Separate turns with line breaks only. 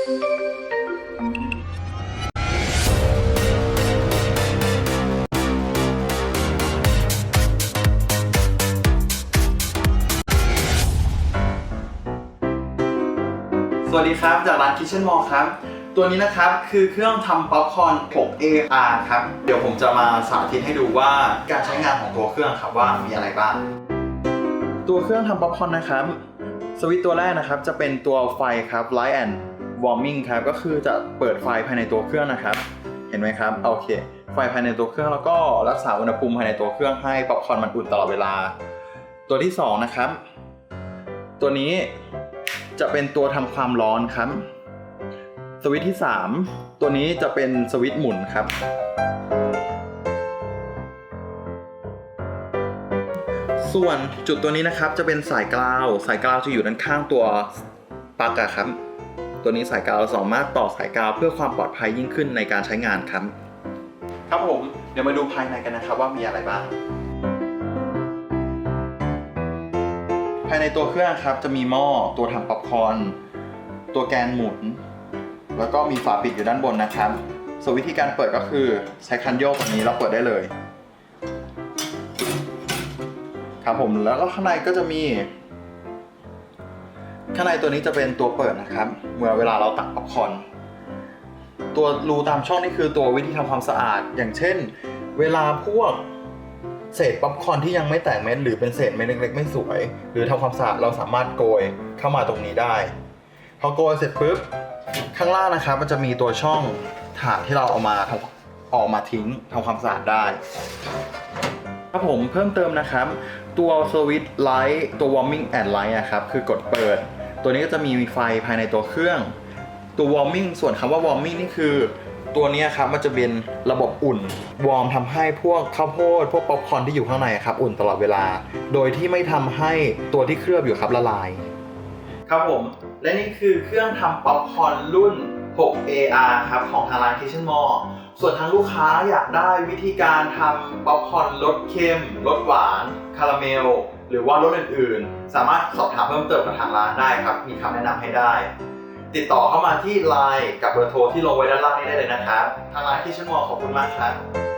สวัสดีครับ จากร้าน Kitchen Mall ครับ ตัวนี้นะครับคือเครื่องทำป๊อปคอร์น 6AR ครับ เดี๋ยวผมจะมาสาธิตให้ดูว่าการใช้งานของตัวเครื่องครับว่ามีอะไรบ้าง ตัวเครื่องทำป๊อปคอร์นนะครับ สวิตตัวแรกนะครับจะเป็นตัวไฟครับ Light and Warming ครับก็คือจะเปิดไฟภายในตัวเครื่องนะครับ เห็นไหมครับโอเค ไฟภายในตัวเครื่องแล้วก็รักษาอุณหภูมิภายในตัวเครื่องให้ป๊อปคอร์นมันอุ่นตลอดเวลา ตัวที่สองนะครับ ตัวนี้จะเป็นตัวทำความร้อนครับ สวิตที่ 3 ตัวนี้จะเป็นสวิตหมุนครับส่วนจุดตัวนี้นะครับจะเป็นสายกราว สายกราวจะอยู่ด้านข้างตัวปลั๊กอะครับ ตัวนี้สายกาวเราสามารถต่อสายกาวเพื่อความปลอดภัยยิ่งขึ้นในการใช้งานครับ ครับผมเดี๋ยวมาดูภายในกันนะครับว่ามีอะไรบ้าง ภายในตัวเครื่องครับจะมีหม้อตัวทำป๊อปคอร์นตัวแกนหมุน แล้วก็มีฝาปิดอยู่ด้านบนนะครับ ส่วนวิธีการเปิดก็คือใช้คันโยกแบบนี้แล้วเปิดได้เลย ครับผมแล้วก็ข้างในก็จะมี ข้างในตัวนี้จะเป็นตัวเปิดนะครับเมื่อเวลาเราตักป๊อปคอนตัวรูตามช่องนี่คือตัววิธีทำความสะอาด อย่างเช่น เวลาพวกเศษป๊อปคอนที่ยังไม่แตกเม็ดหรือเป็นเศษเม็ดเล็กๆไม่สวย หรือทำความสะอาดเราสามารถโกยเข้ามาตรงนี้ได้ พอโกยเสร็จปุ๊บข้างล่างนะครับมันจะมีตัวช่องถาดที่เราเอามาทำออกมาทิ้งทำความสะอาดได้ครับผมเพิ่มเติมนะครับ ตัวสวิตช์ไลท์ตัว warming and light นะครับ คือกดเปิด ตัวนี้ก็จะมีไฟภายในตัวเครื่อง ตัว warming ส่วนคำว่า warming นี่คือตัวนี้ครับมันจะเป็นระบบอุ่น วอร์มทำให้พวกข้าวโพดพวกป๊อปคอร์นที่อยู่ข้างในครับอุ่นตลอดเวลา โดยที่ไม่ทำให้ตัวที่เคลือบอยู่ครับละลาย ครับผม และนี่คือเครื่องทำป๊อปคอร์นรุ่น 6AR ครับของทางร้าน Kitchen Mall ส่วนทางลูกค้าอยากได้วิธีการทำป๊อปคอร์นรสเค็มรสหวาน คาราเมล หรือว่ารถอื่นๆ สามารถสอบถามเพิ่มเติมกับทางร้านได้ครับ มีคำแนะนำให้ได้ ติดต่อเข้ามาที่ไลน์กับเบอร์โทรที่ลงไว้ด้านล่างนี้ได้เลยนะครับทางร้าน Kitchen Mall ขอบคุณมากครับ